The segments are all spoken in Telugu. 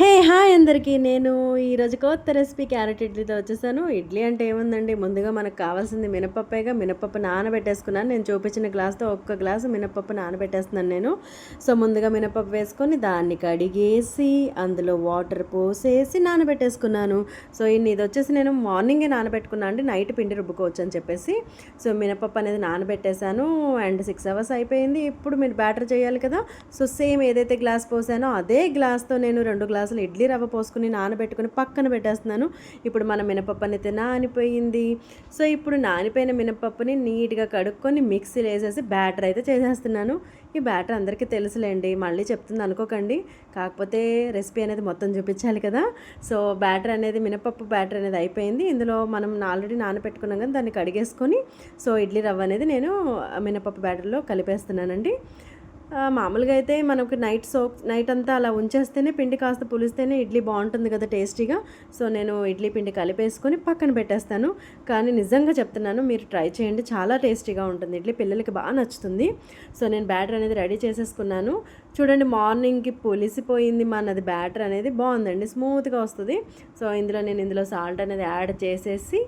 హే హాయ్ అందరికీ. నేను ఈరోజు కొత్త రెసిపీ క్యారెట్ ఇడ్లీతో వచ్చేసాను. ఇడ్లీ అంటే ఏముందండి? ముందుగా మనకు కావాల్సింది మినపప్పేగా మినపప్పు నానబెట్టేసుకున్నాను. నేను చూపించిన గ్లాస్తో ఒక్క గ్లాసు మినపప్పు నానబెట్టేస్తున్నాను నేను. సో ముందుగా మినపప్పు వేసుకొని దాన్ని కడిగేసి అందులో వాటర్ పోసేసి నానబెట్టేసుకున్నాను. సో ఇన్ని ఇది వచ్చేసి నేను మార్నింగే నానబెట్టుకున్నాను అండి. నైట్ పిండి రుబ్బుకోవచ్చు అని చెప్పేసి. సో మినపప్పు అనేది నానబెట్టేశాను. అండ్ సిక్స్ అవర్స్ అయిపోయింది. ఇప్పుడు మీరు బ్యాటర్ చేయాలి కదా. సో సేమ్ ఏదైతే గ్లాస్ పోసానో అదే గ్లాస్తో నేను రెండు గ్లాస్ గ్లాసులు ఇడ్లీ రవ్వ పోసుకుని నానబెట్టుకుని పక్కన పెట్టేస్తున్నాను. ఇప్పుడు మన మినపప్పు అయితే నానిపోయింది. సో ఇప్పుడు నానిపోయిన మినపప్పుని నీట్గా కడుక్కొని మిక్సీలో వేసేసి బ్యాటర్ అయితే చేసేస్తున్నాను. ఈ బ్యాటర్ అందరికీ తెలుసులేండి. మళ్ళీ చెప్తుంది అనుకోకండి. కాకపోతే రెసిపీ అనేది మొత్తం చూపించాలి కదా. సో బ్యాటర్ అనేది మినపప్పు బ్యాటర్ అనేది అయిపోయింది. ఇందులో మనం ఆల్రెడీ నానబెట్టుకున్నాం కానీ దాన్ని కడిగేసుకొని. సో ఇడ్లీ రవ్వ అనేది నేను మినపప్పు బ్యాటర్లో కలిపేస్తున్నానండి. మామూలుగా అయితే మనకు నైట్ సోక్ నైట్ అంతా అలా ఉంచేస్తేనే పిండి కాస్త పులిస్తేనే ఇడ్లీ బాగుంటుంది కదా టేస్టీగా. సో నేను ఇడ్లీ పిండి కలిపేసుకొని పక్కన పెట్టేస్తాను. కానీ నిజంగా చెప్తున్నాను మీరు ట్రై చేయండి. చాలా టేస్టీగా ఉంటుంది. ఇడ్లీ పిల్లలకి బాగా నచ్చుతుంది. సో నేను బ్యాటర్ అనేది రెడీ చేసేసుకున్నాను. చూడండి మార్నింగ్కి పులిసిపోయింది మనది. బ్యాటర్ అనేది బాగుందండి. స్మూత్గా వస్తుంది. సో ఇందులో నేను ఇందులో సాల్ట్ అనేది యాడ్ చేసేసి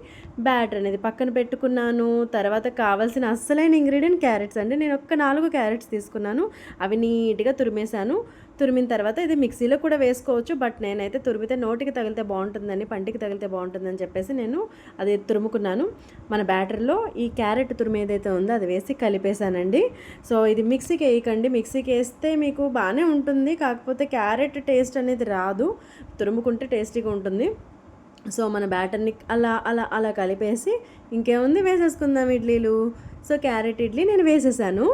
బ్యాటర్ అనేది పక్కన పెట్టుకున్నాను. తర్వాత కావాల్సిన అస్సలైన ఇంగ్రీడియంట్ క్యారెట్స్ అండి. నేను ఒక్క నాలుగు క్యారెట్స్ తీసుకున్నాను. అవి నీట్గా తురిమేశాను. తురిమిన తర్వాత ఇది మిక్సీలో కూడా వేసుకోవచ్చు. బట్ నేనైతే తురిమితే నోటికి తగిలితే బాగుంటుందని పంటికి తగిలితే బాగుంటుందని చెప్పేసి నేను అది తురుముకున్నాను. మన బ్యాటర్లో ఈ క్యారెట్ తురుము ఏదైతే ఉందో అది వేసి కలిపేశానండి. సో ఇది మిక్సీకి వేయకండి. మిక్సీకి వేస్తే మీకు బాగానే ఉంటుంది. కాకపోతే క్యారెట్ టేస్ట్ అనేది రాదు. తురుముకుంటే టేస్టీగా ఉంటుంది. సో మన బ్యాటర్ని అలా అలా అలా కలిపేసి ఇంకేముంది వేసేసుకుందాం ఇడ్లీలు. సో క్యారెట్ ఇడ్లీ నేను వేసేసాను.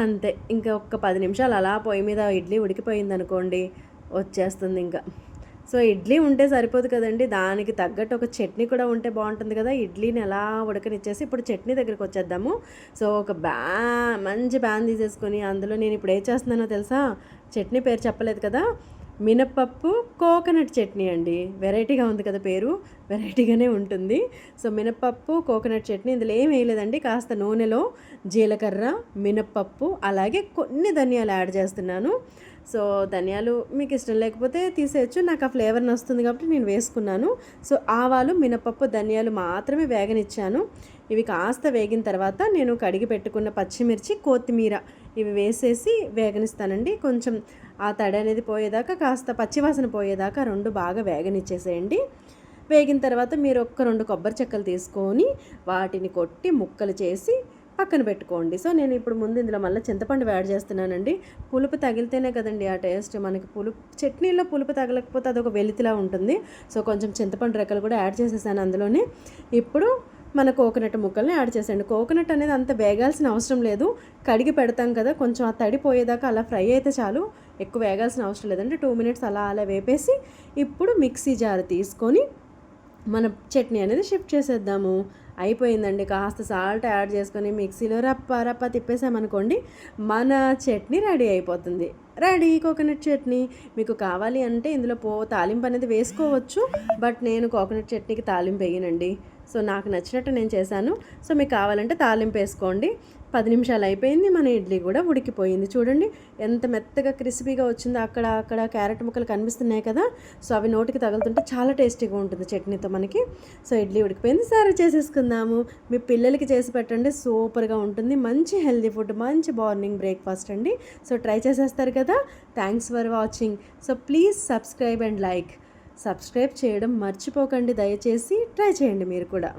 అంతే. ఇంకా ఒక్క పది నిమిషాలు అలా పొయ్యి మీద ఇడ్లీ ఉడికిపోయింది అనుకోండి వచ్చేస్తుంది ఇంకా. సో ఇడ్లీ ఉంటే సరిపోదు కదండి. దానికి తగ్గట్టు ఒక చట్నీ కూడా ఉంటే బాగుంటుంది కదా. ఇడ్లీని ఎలా ఉడకనిచ్చేసి ఇప్పుడు చట్నీ దగ్గరికి వచ్చేద్దాము. సో ఒక బ్యా మంచి బ్యాన్ తీసేసుకొని అందులో నేను ఇప్పుడు ఏం చేస్తున్నానో తెలుసా? చట్నీ పేరు చెప్పలేదు కదా. మినపప్పు కోకోనట్ చట్నీ అండి. వెరైటీగా ఉంది కదా పేరు. వెరైటీగానే ఉంటుంది. సో మినపప్పు కోకోనట్ చట్నీ ఇందులో ఏం వేయలేదండి. కాస్త నూనెలో జీలకర్ర మినపప్పు అలాగే కొన్ని ధనియాలు యాడ్ చేస్తున్నాను. సో ధనియాలు మీకు ఇష్టం లేకపోతే తీసేయచ్చు. నాకు ఆ ఫ్లేవర్ నస్తుంది కాబట్టి నేను వేసుకున్నాను. సో ఆవాలు మినపప్పు ధనియాలు మాత్రమే వేగనిచ్చాను. ఇవి కాస్త వేగిన తర్వాత నేను కడిగి పెట్టుకున్న పచ్చిమిర్చి కొత్తిమీర ఇవి వేసేసి వేగనిస్తానండి. కొంచెం ఆ తడి అనేది పోయేదాకా కాస్త పచ్చివాసన పోయేదాకా రెండు బాగా వేగనిచ్చేసేయండి. వేగిన తర్వాత మీరు ఒక్క రెండు కొబ్బరి చెక్కలు తీసుకొని వాటిని కొట్టి ముక్కలు చేసి పక్కన పెట్టుకోండి. సో నేను ఇప్పుడు ముందు ఇందులో మళ్ళీ చింతపండు యాడ్ చేస్తున్నానండి. పులుపు తగిలితేనే కదండి ఆ టేస్ట్. మనకి పులుపు చట్నీలో పులుపు తగలకపోతే అదొక వెలితిలా ఉంటుంది. సో కొంచెం చింతపండు రెక్కలు కూడా యాడ్ చేసేసాను అందులోనే. ఇప్పుడు మన కోకోనట్ ముక్కల్ని యాడ్ చేసేయండి. కోకోనట్ అనేది అంత వేగాల్సిన అవసరం లేదు. కడిగి పెడతాం కదా కొంచెం ఆ తడి పోయేదాకా అలా ఫ్రై అయితే చాలు. ఎక్కువ వేగాల్సిన అవసరం లేదంటే టూ మినిట్స్ అలా అలా వేపేసి ఇప్పుడు మిక్సీ జార్ తీసుకొని మన చట్నీ అనేది షిఫ్ట్ చేసేద్దాము. అయిపోయిందండి. కాస్త సాల్ట్ యాడ్ చేసుకొని మిక్సీలో రప్ప రప్ప తిప్పేసామనుకోండి మన చట్నీ రెడీ అయిపోతుంది. Ready coconut chutney. మీకు కావాలి అంటే ఇందులో పో తాలింపు అనేది వేసుకోవచ్చు. బట్ నేను కోకోనట్ చట్నీకి తాలింపు వేయనండి. సో నాకు నచ్చినట్టు నేను చేశాను. సో మీకు కావాలంటే తాలింపు వేసుకోండి. పది నిమిషాలు అయిపోయింది మన ఇడ్లీ కూడా ఉడికిపోయింది. చూడండి ఎంత మెత్తగా క్రిస్పీగా వచ్చిందో అక్కడ అక్కడ క్యారెట్ ముక్కలు కనిపిస్తున్నాయి కదా. సో అవి నోటికి తగులుతుంటే చాలా టేస్టీగా ఉంటుంది చట్నీతో మనకి. సో ఇడ్లీ ఉడికిపోయింది సరే చేసేసుకుందాము. మీ పిల్లలకి చేసి పెట్టండి సూపర్గా ఉంటుంది. మంచి హెల్దీ ఫుడ్ మంచి మార్నింగ్ బ్రేక్ఫాస్ట్ అండి. సో ట్రై చేసేస్తారు కదా. Thanks for watching so please subscribe and like. Subscribe చేయడం మర్చిపోకండి దయచేసి ట్రై చేయండి మీరు కూడా.